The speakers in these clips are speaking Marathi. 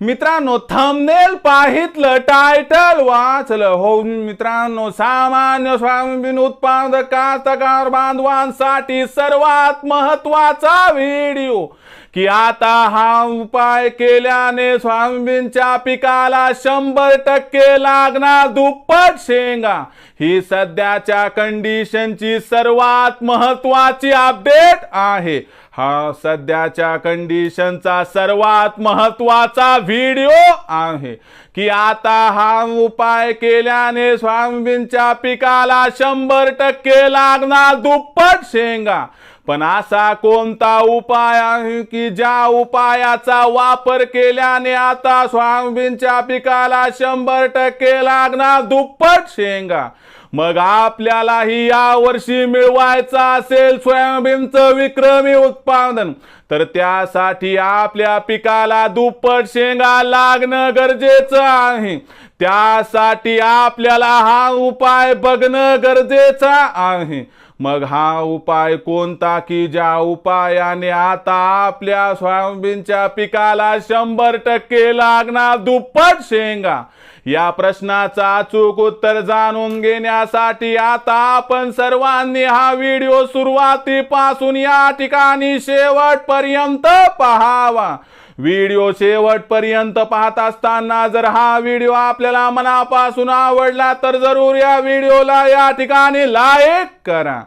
मित्रांनो थंबनेल पाहितलं टायटल वाचलं. हो मित्रांनो सामान्य स्वावलंबी उत्पादक कास्तकार बांधवांसाठी सर्वात महत्त्वाचा व्हिडिओ की आता हा उपाय केल्याने सोयाबीनच्या पिकाला शंभर टक्के लागणार दुप्पट शेंगा. ही सध्याच्या कंडिशनची सर्वात महत्वाची अपडेट आहे. हा सध्याच्या कंडिशनचा सर्वात महत्त्वाचा व्हिडिओ आहे. की आता हा उपाय केल्याने सोयाबीनच्या पिकाला शंभर टक्के लागणार दुप्पट शेंगा. पण असा कोणता उपाय आहे की ज्या उपायाचा वापर केल्याने आता सोयाबीनच्या पिकाला शंभर टक्के लागणार दुप्पट शेंगा? मग आपल्यालाही या वर्षी मिळवायचं असेल सोयाबीनचं विक्रमी उत्पादन. तर त्यासाठी आपल्या पिकाला दुप्पट शेंगा लागणं गरजेचं आहे. त्यासाठी आपल्याला हा उपाय बघणं गरजेचा आहे. मग हा उपाय कोणता? की ज्या उपायाने आता आपल्या सोयाबीनच्या पिकाला शंभर टक्के लागणार दुप्पट शेंगा? या प्रश्नाचा अचूक उत्तर जाणून घेण्यासाठी आता आपण सर्वांनी हा व्हिडिओ सुरुवातीपासून या ठिकाणी शेवटपर्यंत पहावा. व्हिडिओ शेवटपर्यंत पाहत असताना जर हा व्हिडिओ आपल्याला मनापासून आवडला तर जरूर या व्हिडिओला या ठिकाणी लाईक करा.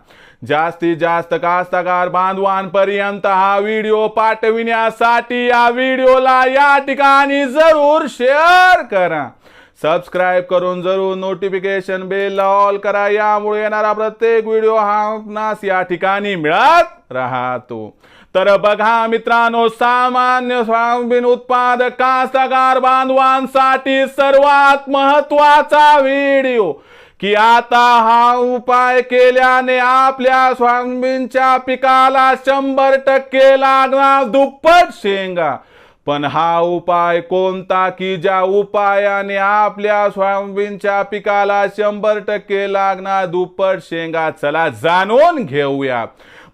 जास्तीत जास्त कास्तकार बांधवांपर्यंत हा व्हिडिओ पाठविण्यासाठी या व्हिडिओला या ठिकाणी जरूर शेअर करा. सबस्क्राईब करून जरूर नोटिफिकेशन बेल ऑल करा. यामुळे येणारा प्रत्येक व्हिडिओ हा आपणास या ठिकाणी मिळत राहतो. तर बघा मित्रांनो सामान्य स्वामीन उत्पादक कास्तकार बांधवांसाठी सर्वात महत्त्वाचा व्हिडिओ की आता हा उपाय केल्याने आपल्या स्वामींच्या पिकाला शंभर टक्के लागणार दुप्पट शेंगा. पण हा उपाय कोणता की ज्या उपायाने आपल्या सोयाबीनच्या पिकाला शंभर टक्के लागणार दुप्पट शेंगा चला जाणून घेऊया.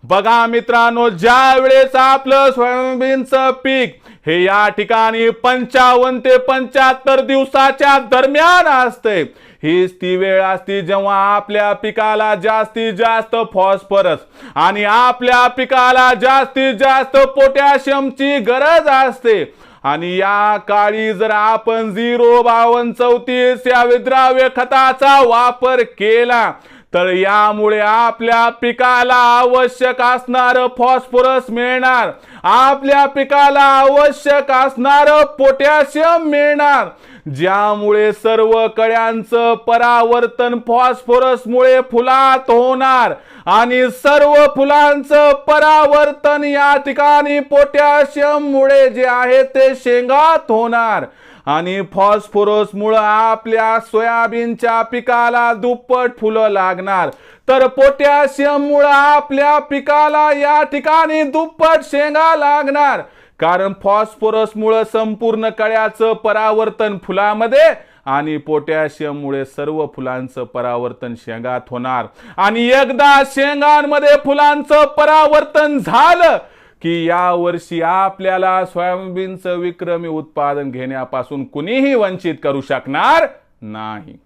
बघा मित्रांनो ज्या वेळेस आपलं सोयाबीनचं पीक हे या ठिकाणी पंचावन्न ते पंच्याहत्तर दिवसाच्या दरम्यान असते. हीच ती वेळ असते जेव्हा आपल्या पिकाला जास्तीत जास्त फॉस्फरस आणि आपल्या पिकाला जास्तीत जास्त पोटॅशियमची गरज असते. आणि या काळी जर आपण झिरो बावन्न चौतीस या विद्राव्य खताचा वापर केला तर यामुळे आपल्या पिकाला आवश्यक असणारं फॉस्फरस मिळणार. आपल्या पिकाला आवश्यक असणारं पोटॅशियम मिळणार. ज्यामुळे सर्व कळ्यांचं परावर्तन फॉस्फरसमुळे फुलात होणार आणि सर्व फुलांचं परावर्तन या ठिकाणी पोटॅशियम मुळे जे आहे ते शेंगात होणार. आणि फॉस्फोरस मुळे आपल्या सोयाबीनच्या पिकाला दुप्पट फुलं लागणार. तर पोटॅशियम मुळे आपल्या पिकाला या ठिकाणी दुप्पट शेंगा लागणार. कारण फॉस्फोरस मुळे संपूर्ण कळ्याचं परावर्तन फुलामध्ये आणि पोटॅशियम मुळे सर्व फुलांचं परावर्तन शेंगात होणार. आणि एकदा शेंगांमध्ये फुलांचं परावर्तन झालं की या वर्षी आपल्याला सोयाबीनचं विक्रमी उत्पादन घेण्यापासून कुणीही वंचित करू शकणार नाही.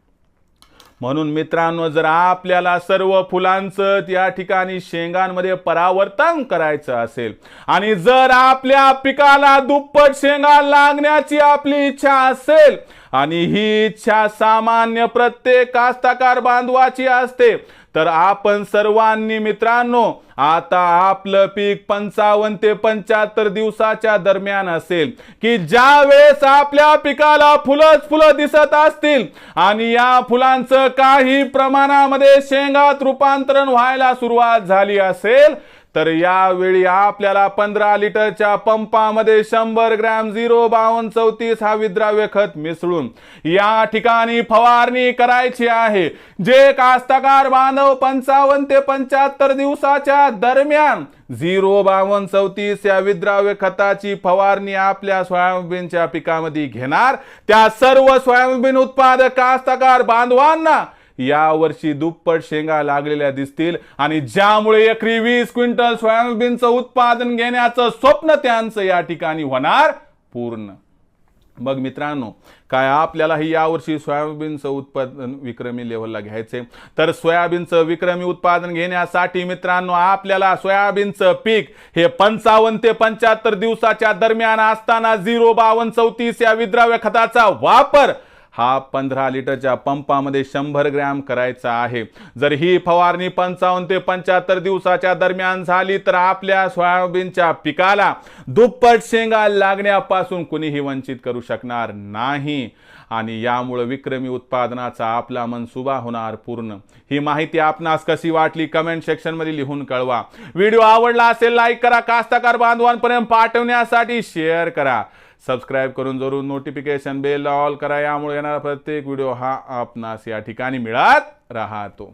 म्हणून मित्रांनो जर आपल्याला सर्व फुलांचं या ठिकाणी शेंगांमध्ये परावर्तन करायचं असेल आणि जर आपल्या पिकाला दुप्पट शेंगा लागण्याची आपली इच्छा असेल आणि ही इच्छा सामान्य प्रत्येक कास्तकार बांधवाची असते. तर आपण सर्वांनी मित्रांनो आता आपलं पीक पंचावन्न ते पंच्याहत्तर दिवसाच्या दरम्यान असेल की ज्या वेळेस आपल्या पिकाला फुलंच फुलं दिसत असतील आणि या फुलांचं काही प्रमाणामध्ये शेंगात रूपांतरण व्हायला सुरुवात झाली असेल तर यावेळी आपल्याला पंधरा लिटरच्या पंपामध्ये शंभर ग्रॅम झिरो बावन्न चौतीस हा विद्राव्य खत मिसळून या ठिकाणी फवारणी करायची आहे. जे कास्तकार बांधव पंचावन्न ते पंच्याहत्तर दिवसाच्या दरम्यान झिरो बावन्न चौतीस या विद्राव्य खताची फवारणी आपल्या सोयाबीनच्या पिकामध्ये घेणार. त्या सर्व सोयाबीन उत्पादक कास्तकार बांधवांना यावर्षी दुप्पट शेंगा लागलेल्या दिसतील. आणि ज्यामुळे एकरी वीस क्विंटल सोयाबीनचं उत्पादन घेण्याचं स्वप्न त्यांचं या ठिकाणी होणार पूर्ण. मग मित्रांनो काय आपल्यालाही यावर्षी सोयाबीनचं उत्पादन विक्रमी लेवलला घ्यायचे तर सोयाबीनचं विक्रमी उत्पादन घेण्यासाठी मित्रांनो आपल्याला सोयाबीनचं पीक हे पंचावन्न ते पंच्याहत्तर दिवसाच्या दरम्यान असताना झिरो बावन्न चौतीस या विद्राव्य खताचा वापर हा पंधरा लिटरच्या पंपामध्ये शंभर ग्रॅम करायचा आहे. जर ही फवारणी पंचावन्न ते पंच्याहत्तर दिवसाच्या दरम्यान झाली तर आपल्या सोयाबीनच्या पिकाला दुप्पट शेंगा लागण्यापासून कुणीही वंचित करू शकणार नाही. आणि यामुळं विक्रमी उत्पादनाचा आपला मनसुबा होणार पूर्ण. ही माहिती आपणास कशी वाटली कमेंट सेक्शनमध्ये लिहून कळवा. व्हिडिओ आवडला असेल लाईक करा. कास्तकार बांधवांपर्यंत पाठवण्यासाठी शेअर करा. सबस्क्राईब करून जरूर नोटिफिकेशन बेल ऑल करा. यामुळे येणारा प्रत्येक व्हिडिओ हा आपणास या ठिकाणी मिळत राहतो.